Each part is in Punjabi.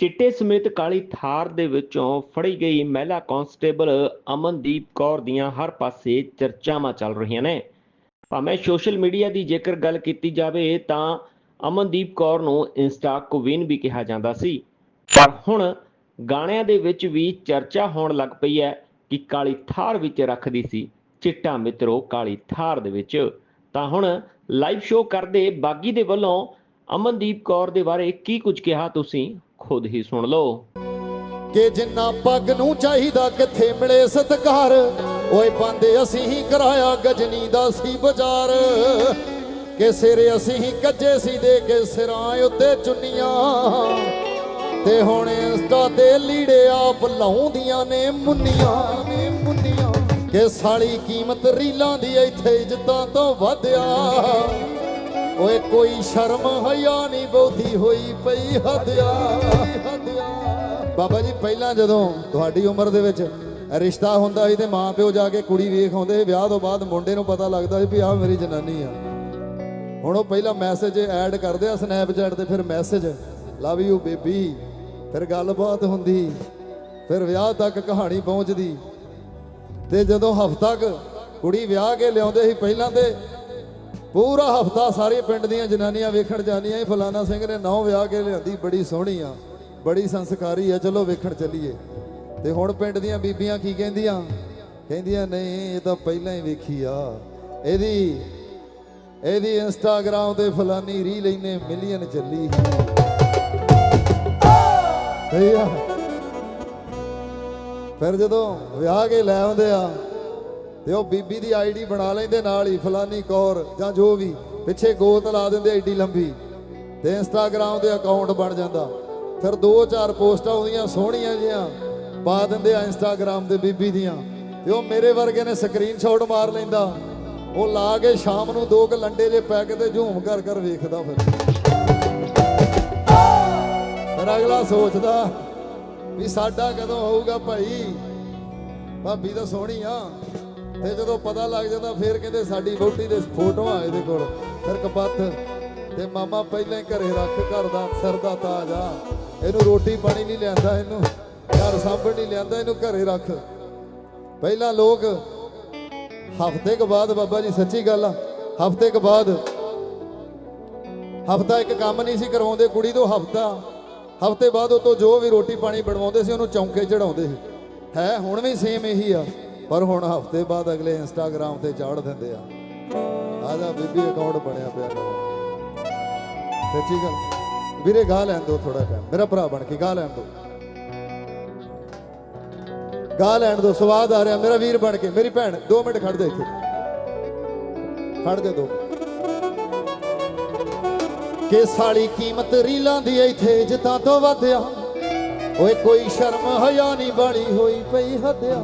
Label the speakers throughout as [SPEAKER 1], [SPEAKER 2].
[SPEAKER 1] ਚਿੱਟੇ ਸਮੇਤ ਕਾਲੀ ਥਾਰ ਦੇ ਵਿੱਚੋਂ ਫੜੀ ਗਈ ਮਹਿਲਾ ਕਾਂਸਟੇਬਲ ਅਮਨਦੀਪ ਕੌਰ ਦੀਆਂ ਹਰ ਪਾਸੇ ਚਰਚਾਵਾਂ ਚੱਲ ਰਹੀਆਂ ਨੇ। ਭਾਵੇਂ ਸੋਸ਼ਲ ਮੀਡੀਆ ਦੀ ਜੇਕਰ ਗੱਲ ਕੀਤੀ ਜਾਵੇ ਤਾਂ ਅਮਨਦੀਪ ਕੌਰ ਨੂੰ ਇੰਸਟਾ ਕੁਵੀਨ ਵੀ ਕਿਹਾ ਜਾਂਦਾ ਸੀ। ਪਰ ਹੁਣ ਗਾਣਿਆਂ ਦੇ ਵਿੱਚ ਵੀ ਚਰਚਾ ਹੋਣ ਲੱਗ ਪਈ ਹੈ ਕਿ ਕਾਲੀ ਥਾਰ ਵਿੱਚ ਰੱਖਦੀ ਸੀ ਚਿੱਟਾ ਮਿੱਤਰੋ ਕਾਲੀ ਥਾਰ ਦੇ ਵਿੱਚ। ਤਾਂ ਹੁਣ ਲਾਈਵ ਸ਼ੋਅ ਕਰਦੇ ਬਾਗੀ ਦੇ ਵੱਲੋਂ ਅਮਨਦੀਪ ਕੌਰ ਦੇ ਬਾਰੇ ਕੀ ਕੁਝ ਕਿਹਾ ਤੁਸੀਂ, ਖੁਦ ਹੀ ਸੁਣ ਲਓ।
[SPEAKER 2] ਕਿ ਜਿੰਨਾ ਪੱਗ ਨੂੰ ਚਾਹੀਦਾ ਕਿੱਥੇ ਮਿਲੇ ਸਤਕਾਰ, ਓਏ ਬੰਦੇ ਅਸੀਂ ਹੀ ਕਰਾਇਆ ਗਜਨੀ ਦਾ ਸੀ ਬਾਜ਼ਾਰ। ਕਿ ਸਿਰ ਅਸੀਂ ਹੀ ਕੱਜੇ ਸੀ ਦੇ ਕੇ ਸਿਰਾਂ ਉੱਤੇ ਚੁੰਨੀਆਂ। ਤੇ ਹੁਣ ਇੰਸਟਾ ਤੇ ਲੀੜੇ ਆਪ ਲਾਉਂਦੀਆਂ ਨੇ ਮੁੰਨੀਆਂ। ਨੇ ਮੁੰਨੀਆਂ ਕਿ ਸਾਲੀ ਕੀਮਤ ਰੀਲਾਂ ਦੀ ਇੱਥੇ ਇੱਜ਼ਤਾਂ ਤੋਂ ਵਧਿਆ। ਓਏ ਕੋਈ ਸ਼ਰਮ ਹਯਾ ਨਹੀਂ ਬਹੁਤੀ ਹੋਈ ਪਈ ਹੱਦਿਆ। ਬਾਬਾ ਜੀ, ਪਹਿਲਾਂ ਜਦੋਂ ਤੁਹਾਡੀ ਉਮਰ ਦੇ ਵਿੱਚ ਰਿਸ਼ਤਾ ਹੁੰਦਾ ਸੀ ਤੇ ਮਾਂ ਪਿਓ ਜਾ ਕੇ ਕੁੜੀ ਵੇਖ ਆਉਂਦੇ ਵਿਆਹ ਤੋਂ ਬਾਅਦ ਮੁੰਡੇ ਨੂੰ ਪਤਾ ਲੱਗਦਾ ਸੀ ਵੀ ਆਹ ਮੇਰੀ ਜਨਾਨੀ ਆ। ਹੁਣ ਉਹ ਪਹਿਲਾਂ ਮੈਸੇਜ ਐਡ ਕਰਦੇ ਆ ਸਨੈਪਚੈਟ ਤੇ, ਫਿਰ ਮੈਸੇਜ ਲਵ ਯੂ ਬੇਬੀ ਫਿਰ ਗੱਲਬਾਤ ਹੁੰਦੀ, ਫਿਰ ਵਿਆਹ ਤੱਕ ਕਹਾਣੀ ਪਹੁੰਚਦੀ। ਤੇ ਜਦੋਂ ਹਫ਼ਤਾ ਕੁੜੀ ਵਿਆਹ ਕੇ ਲਿਆਉਂਦੇ ਸੀ, ਪਹਿਲਾਂ ਤੇ ਪੂਰਾ ਹਫਤਾ ਸਾਰੇ ਪਿੰਡ ਦੀਆਂ ਜਨਾਨੀਆਂ ਵੇਖਣ ਜਾਂਦੀਆਂ ਇਹ ਫਲਾਣਾ ਸਿੰਘ ਨੇ ਨੌ ਵਿਆਹ ਕੇ ਲਿਆਂਦੀ, ਬੜੀ ਸੋਹਣੀ ਆ, ਬੜੀ ਸੰਸਕਾਰੀ ਆ, ਚਲੋ ਵੇਖਣ ਚੱਲੀਏ। ਤੇ ਹੁਣ ਪਿੰਡ ਦੀਆਂ ਬੀਬੀਆਂ ਕੀ ਕਹਿੰਦੀਆਂ? ਕਹਿੰਦੀਆਂ, ਨਹੀਂ, ਇਹ ਤਾਂ ਪਹਿਲਾਂ ਹੀ ਵੇਖੀ ਆ। ਇਹਦੀ ਇਹਦੀ ਇੰਸਟਾਗ੍ਰਾਮ ਤੇ ਫਲਾਨੀ ਰੀਲ ਇਹਨੇ ਮਿਲੀਅਨ ਚੱਲੀ ਸਹੀ ਆ। ਫਿਰ ਜਦੋਂ ਵਿਆਹ ਕੇ ਲੈ ਆਉਂਦੇ ਆ ਤੇ ਉਹ ਬੀਬੀ ਦੀ ਆਈਡੀ ਬਣਾ ਲੈਂਦੇ ਨਾਲ ਹੀ, ਫਲਾਨੀ ਕੌਰ ਜਾਂ ਜੋ ਵੀ, ਪਿੱਛੇ ਗੋਤ ਲਾ ਦਿੰਦੇ ਐਡੀ ਲੰਬੀ, ਤੇ ਇੰਸਟਾਗ੍ਰam ਦੇ ਅਕਾਊਂਟ ਬਣ ਜਾਂਦਾ। ਫਿਰ ਦੋ ਚਾਰ ਪੋਸਟਾਂ ਆਉਂਦੀਆਂ ਸੋਹਣੀਆਂ ਜੀਆਂ ਪਾ ਦਿੰਦੇ ਆ ਇੰਸਟਾਗ੍ਰam ਤੇ ਬੀਬੀ ਦੀਆਂ। ਤੇ ਉਹ ਮੇਰੇ ਵਰਗੇ ਨੇ ਸਕਰੀਨਸ਼ਾਟ ਮਾਰ ਲੈਂਦਾ। ਉਹ ਲਾ ਕੇ ਸ਼ਾਮ ਨੂੰ ਦੋ ਕ ਲੰਡੇ ਜੇ ਪੈ ਕੇ ਤੇ ਝੂਮ ਕਰ ਕਰ ਵੇਖਦਾ ਫਿਰ। ਫਿਰ ਅਗਲਾ ਸੋਚਦਾ ਵੀ ਸਾਡਾ ਕਦੋਂ ਹੋਊਗਾ ਭਾਈ? ਭਾਬੀ ਤਾਂ ਸੋਹਣੀ ਆ। ਤੇ ਜਦੋਂ ਪਤਾ ਲੱਗ ਜਾਂਦਾ ਫੇਰ ਕਹਿੰਦੇ ਸਾਡੀ ਵਹੁਟੀ ਦੇ ਫੋਟੋਆਂ ਇਹਦੇ ਕੋਲ। ਫਿਰ ਕਪੱਤ ਤੇ ਮਾਮਾ ਪਹਿਲਾਂ ਹੀ ਘਰੇ ਰੱਖ ਘਰ ਦਾ ਸਿਰ ਦਾ ਤਾਜ ਆ। ਇਹਨੂੰ ਰੋਟੀ ਪਾਣੀ ਨਹੀਂ ਲਿਆਂਦਾ ਇਹਨੂੰ, ਘਰ ਸਾਂਭਣ ਨਹੀਂ ਲਿਆਂਦਾ, ਇਹਨੂੰ ਘਰੇ ਰੱਖ। ਪਹਿਲਾਂ ਲੋਕ ਹਫ਼ਤੇ ਕੁ ਬਾਅਦ ਬਾਬਾ ਜੀ, ਸੱਚੀ ਗੱਲ ਆ, ਹਫ਼ਤੇ ਕੁ ਬਾਅਦ ਹਫਤਾ ਇੱਕ ਕੰਮ ਨਹੀਂ ਸੀ ਕਰਵਾਉਂਦੇ ਕੁੜੀ ਤੋਂ ਹਫਤਾ, ਹਫ਼ਤੇ ਬਾਅਦ ਉਹ ਤੋਂ ਜੋ ਵੀ ਰੋਟੀ ਪਾਣੀ ਬਣਵਾਉਂਦੇ ਸੀ ਉਹਨੂੰ ਚੌਂਕੇ ਚੜਾਉਂਦੇ ਸੀ। ਹੈ, ਹੁਣ ਵੀ ਸੇਮ ਇਹੀ ਆ। ਪਰ ਹੁਣ ਹਫ਼ਤੇ ਬਾਅਦ ਅਗਲੇ ਇੰਸਟਾਗ੍ਰam ਤੇ ਚਾੜ ਦਿੰਦੇ ਆ। ਆ ਬੀਬੀ ਅਕਾਊਂਟ ਬਣਿਆ ਪਿਆ। ਨਵਾਂ ਸੱਚੀ ਗੱਲ। ਵੀਰੇ ਗਾ ਲੈਣ ਦੋ ਥੋੜਾ ਟਾਈਮ ਮੇਰਾ ਭਰਾ ਬਣ ਕੇ ਗਾ ਲੈਣ ਦੋ ਗਾ ਲੈਣ ਦੋ ਸਵਾਦ ਆ ਰਿਹਾ। ਮੇਰਾ ਵੀਰ ਬਣ ਕੇ, ਮੇਰੀ ਭੈਣ 2 ਮਿੰਟ ਖੜ ਜਾ ਇੱਥੇ। ਖੜ ਦੇ ਦੋ ਕਿ ਸਾਲੀ ਕੀਮਤ ਰੀਲਾਂ ਦੀ ਇੱਥੇ ਇੱਜ਼ਤਾਂ ਤੋਂ ਵਧਿਆ। ਓਏ, ਕੋਈ ਸ਼ਰਮ ਹਯਾ ਨਹੀਂ ਬਾਲੀ ਹੋਈ ਪਈ ਹੱਦਿਆ।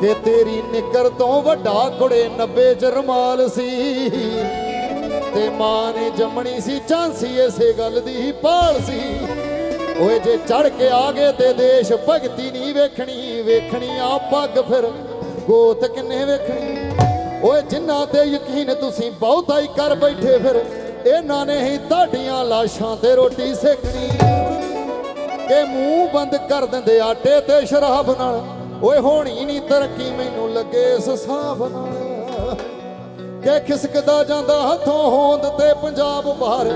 [SPEAKER 2] ਕਿ ਤੇਰੀ ਨਿਕਰ ਤੋਂ ਵੱਡਾ ਕੁੜੇ 90 ਚ ਰਮਾਲ ਸੀ। ਤੇ ਮਾਂ ਨੇ ਜੰਮਣੀ ਸੀ, ਝਾਂਸੀ ਇਸੇ ਗੱਲ ਦੀ ਹੀ ਸੀ। ਓਏ ਜੇ ਚੜ ਕੇ ਆ ਗਏ ਤੇ ਦੇਸ਼ ਭਗਤੀ ਨਹੀਂ ਵੇਖਣੀ ਵੇਖਣੀ ਆ ਪੱਗ ਫਿਰ ਗੋਤ ਕਿੰਨੇ ਵੇਖਣੀ। ਓਏ ਜਿਨ੍ਹਾਂ ਤੇ ਯਕੀਨ ਤੁਸੀਂ ਬਹੁਤਾ ਹੀ ਕਰ ਬੈਠੇ ਫਿਰ, ਇਹਨਾਂ ਨੇ ਹੀ ਤੁਹਾਡੀਆਂ ਲਾਸ਼ਾਂ ਤੇ ਰੋਟੀ ਸੇਕਣੀ। ਕਿ ਮੂੰਹ ਬੰਦ ਕਰ ਦਿੰਦੇ ਆਟੇ ਤੇ ਸ਼ਰਾਬ ਨਾਲ। ਓਏ ਹੋਣੀ ਨਹੀਂ ਤਰੱਕੀ ਮੈਨੂੰ ਲੱਗੇ ਇਸ ਹਿਸਾਬ ਨਾਲ। ਕਿ ਖਿਸਕਦਾ ਜਾਂਦਾ ਹੱਥੋਂ ਹੋਂਦ ਤੇ ਪੰਜਾਬ ਬਾਹਰ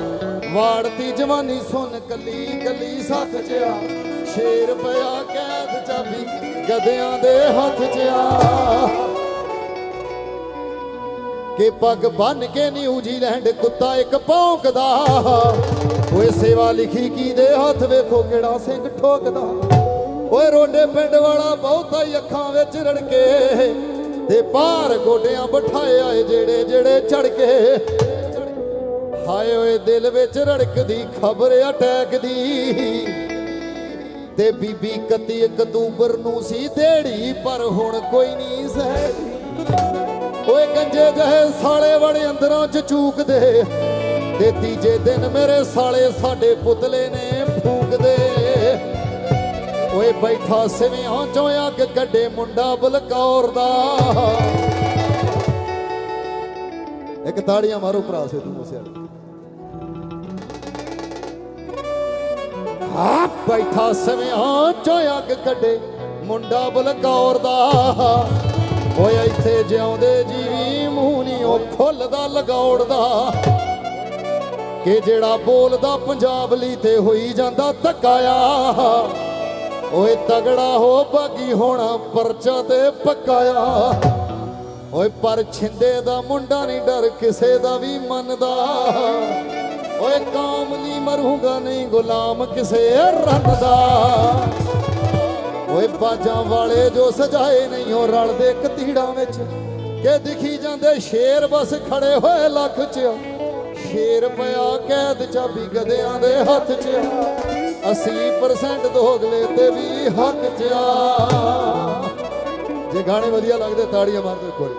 [SPEAKER 2] ਵਾੜਤੀ ਜਵਾਨੀ ਸੁਣ ਕੱਲੀ ਕੱਲੀ ਸੱਤ ਜਿਆ ਸ਼ੇਰ ਪਿਆ ਕੈਦ ਚਾਬੀ ਗਧਿਆਂ ਦੇ ਹੱਥ 'ਚ ਆ। ਕਿ ਪੱਗ ਬੰਨ ਕੇ ਨਿਊਜ਼ੀਲੈਂਡ ਕੁੱਤਾ ਇੱਕ ਭੌਂਕਦਾ। ਓਏ ਸੇਵਾ ਲਿਖੀ ਕੀ ਦੇ ਹੱਥ ਵੇਖੋ ਕਿਹੜਾ ਸਿੰਘ ਠੋਕਦਾ। ਓਏ ਰੋਡੇ ਪਿੰਡ ਵਾਲਾ ਬਹੁਤਾ ਹੀ ਅੱਖਾਂ ਵਿੱਚ ਰੜਕੇ ਤੇ ਭਾਰ ਗੋਡਿਆਂ ਬਿਠਾਏ ਆਏ ਜਿਹੜੇ ਜਿਹੜੇ ਚੜ ਕੇ ਹਾਏ ਓਏ ਦਿਲ ਵਿੱਚ ਰੜਕਦੀ ਖਬਰ ਅਟੈਕ ਦੀ ਤੇ ਬੀਬੀ 31 ਅਕਤੂਬਰ ਨੂੰ ਸੀ ਦੇੜੀ, ਪਰ ਹੁਣ ਕੋਈ ਨਹੀਂ ਸਹਿ ਓਏ ਗੰਜੇ ਜਹੇ ਸਾਲੇ ਵੜੇ ਅੰਦਰਾਂ ਚ ਚੂਕਦੇ ਤੇ ਤੀਜੇ ਦਿਨ ਮੇਰੇ ਸਾਲੇ ਸਾਡੇ ਪੁਤਲੇ ਨੇ ਬੈਠਾ ਸਿਵਿਆਂ ਚੋਂ ਅੱਗ ਕੱਢੇ ਮੁੰਡਾ ਬਲਕੌਰ ਦਾ। ਇੱਕ ਤਾੜੀਆਂ ਮਾਰੋ ਭਰਾ ਸੇ ਤੂੰ ਆ ਬੈਠਾ ਸਵਿਆਂ ਚੋਂ ਅੱਗ ਕੱਢੇ ਮੁੰਡਾ ਬਲਕੌਰ ਦਾ। ਓਏ ਇੱਥੇ ਜਿਉਂਦੇ ਜੀਵੀ ਮੂੰਹ ਨਹੀਂ ਉਹ ਫੁੱਲਦਾ ਲਗੌੜਦਾ ਕਿ ਜਿਹੜਾ ਬੋਲਦਾ ਪੰਜਾਬ ਲਈ ਤੇ ਹੋਈ ਜਾਂਦਾ ਧੱਕਾਇਆ ਓਏ ਤਗੜਾ ਹੋ ਬਾਗੀ ਹੋਣਾ ਪਰਚਾ ਤੇ ਪੱਕਾਇਆ ਓਏ ਪਰ ਛਿੰਦੇ ਦਾ ਮੁੰਡਾ ਨਹੀਂ ਡਰ, ਕਿਸੇ ਦਾ ਵੀ ਮੰਨਦਾ। ਓਏ ਕਾਮ ਨਹੀਂ ਮਰੂੰਗਾ, ਨਹੀਂ ਗੁਲਾਮ ਕਿਸੇ ਰੰਨ ਦਾ ਓਏ ਬਾਜਾਂ ਵਾਲੇ ਜੋ ਸਜਾਏ ਨਹੀਂ, ਉਹ ਰਲਦੇ ਕਤੀੜਾਂ ਵਿੱਚ। ਕਿ ਦਿਖੀ ਜਾਂਦੇ ਸ਼ੇਰ ਬਸ ਖੜੇ ਹੋਏ ਲੱਖ ਚ। ਸ਼ੇਰ ਪਿਆ ਕੈਦ ਚਾਬੀ ਗਧਿਆਂ ਦੇ ਹੱਥ 'ਚ। 80% ਦੋਗਲੇ ਤੇ ਵੀ ਹੱਕ 'ਚ ਆ। ਜੇ ਗਾਣੇ ਵਧੀਆ ਲੱਗਦੇ, ਤਾੜੀਆਂ ਮਾਰ ਦਿਓ ਇੱਕ ਵਾਰੀ।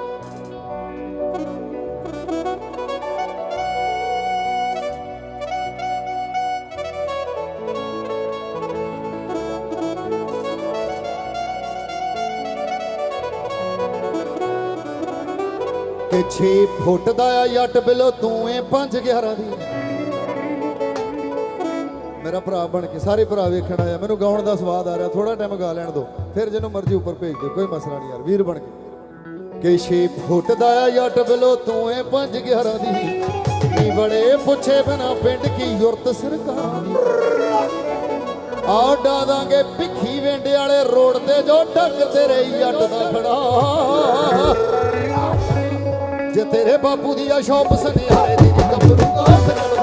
[SPEAKER 2] 6 ਫੁੱਟ ਦਾ ਆ, ਜੱਟ ਬਿਲੋ, ਤੂੰ ਏ 5 11 ਦੀ। ਮੇਰਾ ਭਰਾ ਬਣ ਕੇ, ਸਾਰੇ ਭਰਾ ਵੇਖਣ ਆਇਆ। ਮੈਨੂੰ ਗਾਉਣ ਦਾ ਸਵਾਦ ਆ ਰਿਹਾ ਥੋੜਾ ਟਾਈਮ ਗਾ ਲੈਣ ਦੋ। ਫਿਰ ਜਿਹਨੂੰ ਮਰਜ਼ੀ ਉੱਪਰ ਭੇਜ ਦਿਓ, ਕੋਈ ਮਸਲਾ ਨਹੀਂ ਯਾਰ, ਵੀਰ ਬਣ ਕੇ। ਕਿ 6 ਫੁੱਟ ਦਾ ਆ ਜੱਟ ਤੂੰ ਏ 5 11 ਦੀ। ਨੀ ਬੜੇ ਪੁੱਛੇ ਬਿਨਾ ਪਿੰਡ, ਕੀ ਯੁਰਤ ਸਰਕਾਰ ਦੀ ਡਾ ਦਾਂਗੇ ਭਿੱਖੀ ਵੇਂਡੇ ਵਾਲੇ ਰੋਡ ਤੇ, ਜੋ ਡੱਕ ਤੇਰੇ ਜੱਟ ਦਾ ਖੜਾ। ਜੇ ਤੇਰੇ ਬਾਪੂ ਦੀ ਆ ਸ਼ੌਪ, ਸੁਨਿਆਰੇ ਦੀ ਗੱਭਰੂ ਦਾ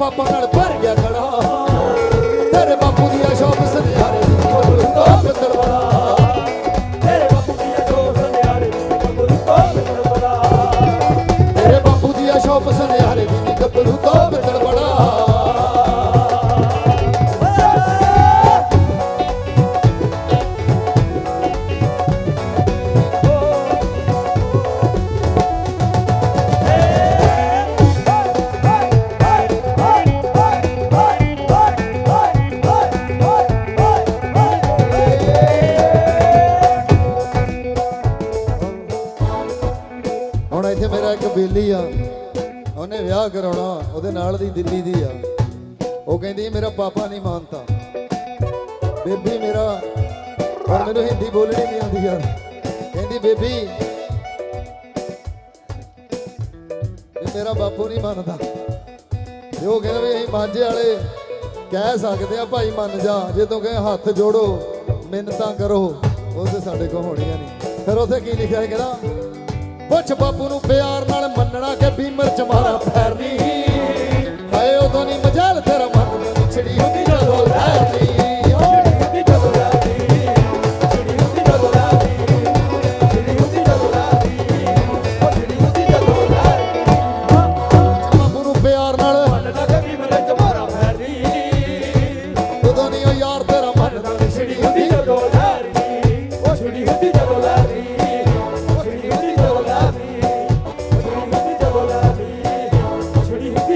[SPEAKER 2] ਕਰਦਾ ਇੱਥੇ ਮੇਰਾ ਇੱਕ ਬੇਲੀ ਆ। ਉਹਨੇ ਵਿਆਹ ਕਰਾਉਣਾ, ਉਹਦੇ ਨਾਲ ਦੀ ਦਿੱਲੀ ਦੀ ਆ। ਉਹ ਕਹਿੰਦੀ, ਮੇਰਾ ਪਾਪਾ ਨਹੀਂ ਮੰਨਤਾ ਬੇਬੀ ਮੇਰਾ, ਪਰ ਮੈਨੂੰ ਹਿੰਦੀ ਬੋਲਣੀ ਨਹੀਂ ਆਉਂਦੀ ਯਾਰ। ਕਹਿੰਦੀ, ਬੇਬੀ ਵੀ ਮੇਰਾ ਬਾਪੂ ਨਹੀਂ ਮੰਨਦਾ। ਤੇ ਉਹ ਕਹਿੰਦਾ ਵੀ ਅਸੀਂ ਮਾਝੇ ਵਾਲੇ ਕਹਿ ਸਕਦੇ ਆ, ਭਾਈ ਮੰਨ ਜਾ। ਜੇ ਤੂੰ ਕਹੇ ਹੱਥ ਜੋੜੋ, ਮਿੰਨਤਾਂ ਕਰੋ, ਉਹ ਤੇ ਸਾਡੇ ਕੋਲ ਹੋਣੀਆਂ ਨਹੀਂ। ਫਿਰ ਉੱਥੇ ਕੀ ਲਿਖਿਆ ਹੈ ਕਹਿੰਦਾ? ਪੁੱਛ ਬਾਪੂ ਨੂੰ ਪਿਆਰ ਨਾਲ ਮੰਨਣਾ ਕਿ ਬੀਮਰ ਚ ਮਾਰਾ ਫੈਰ ਨਹੀਂ ਹਾਏ, ਉਦੋਂ ਨਹੀਂ ਮਜਾਲ ਤੇਰਾ ਮਨ ਨੂੰ ਛੜੀ ਹੁੰਦੀ ਜਦੋਂ ਲੈਣੀ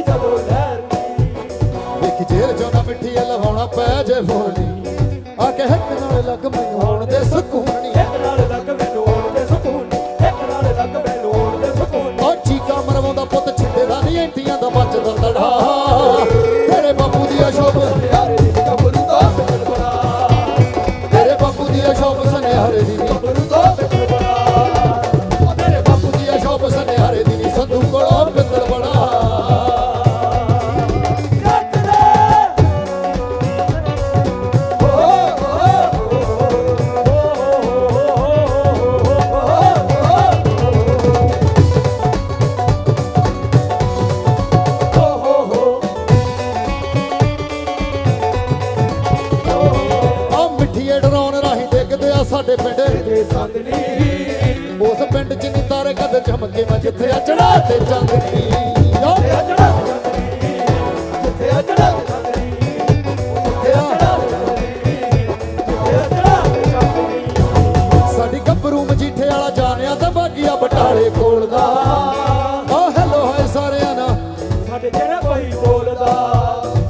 [SPEAKER 2] ਜਦੋਂ ਡਰਦੀ ਵੇਖ ਜੇਲ ਚੋਂ ਨਾ ਮਿੱਠੀ ਲਵਾਉਣਾ ਪੈ ਜੇ ਫੋੜਨੀ ਆ ਕੇ ਹੱਕ ਨਾਲ ਲੱਗ ਮੈਨੂੰ ਹੋਣ ਦੇ ਸਕੂਨ ਨਹੀਂ ਹੱਕ ਨਾਲ ਲੱਗ ਮੈਨੂੰ ਹੋਣ ਦੇ ਸਕੂਨ ਹੱਕ ਨਾਲ ਲੱਗ ਮੈਨੂੰ ਹੋਣ ਦੇ ਸਕੂਨ ਉਹ ਚੀਕਾ ਮਰਵਾਉਂਦਾ ਪੁੱਤ ਛਿੱਦੇ ਦਾ
[SPEAKER 3] ਨਹੀਂ
[SPEAKER 2] ਐਂਟੀਆਂ ਦਾ ਮੱਚਦਾ ਤੜਾ। ਤੇਰੇ ਬਾਪੂ ਦੀ ਅਸ਼ੋਭ ਹਰੇ ਦੀ ਕਬੂਲ ਦਾ ਤੇਰੇ ਬਾਪੂ
[SPEAKER 3] ਦੀ ਅਸ਼ੋਭ ਸਨੇ ਹਰੇ ਦੀ ਆ ਚੜਾ ਤੇ ਓ ਜਿੱਥੇ ਆ ਚੜਾ ਚਾਂਦਨੀ ਜਿੱਥੇ ਆ ਚੜਾ ਚਾਂਦਨੀ ਜਿੱਥੇ ਆ ਚੜਾ ਚਾਂਦਨੀ ਜਿੱਥੇ
[SPEAKER 2] ਸਾਡੀ ਗੱਭਰੂ ਮਜੀਠੇ ਵਾਲਾ ਜਾਣਿਆ ਤਾਂ ਬਾਗੀਆ ਬਟਾਲੇ ਕੋਲ ਦਾ। ਓ ਹੈਲੋ ਹਾਏ ਸਾਰਿਆਂ ਨਾਲ।
[SPEAKER 3] ਸਾਡੇ ਜਿਹੜਾ ਕੋਈ ਬੋਲਦਾ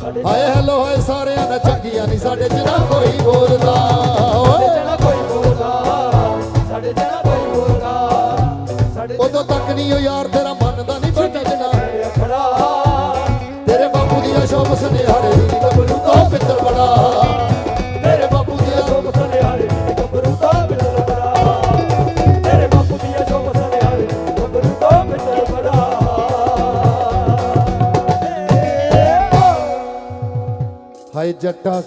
[SPEAKER 3] ਸਾਡੇ
[SPEAKER 2] ਹਾਏ ਹੈਲੋ ਹਾਏ ਸਾਰਿਆਂ ਨਾਲ। ਚੰਗੀਆਂ ਨਹੀਂ ਸਾਡੇ ਚ ਨਾ ਕੋਈ ਬੋਲਦਾ। ਨਹੀਂ ਉਹ ਯਾਰ ਤੇਰਾ ਮੰਨਦਾ ਨਹੀਂ ਬਟਾ ਜਨਾ ਤੇਰੇ ਬਾਪੂ ਦੀਆਂ ਸ਼ੋਭ ਸੁਨਿਆਰੇ ਦੀ ਗੱਭਰੂ ਤੋਂ ਪਿੱਤਲ ਬੜਾ ਤੇਰੇ ਬਾਪੂ ਦੀਆਂ
[SPEAKER 3] ਸ਼ੋਭ ਬੜਾ ਤੇਰੇ ਬਾਪੂ ਦੀਆਂ ਸ਼ੋਭ ਸੁਨਿਆਰੇ ਦੀ ਗੱਭਰੂ ਬੜਾ
[SPEAKER 2] ਹਾਏ ਜੱਟਾ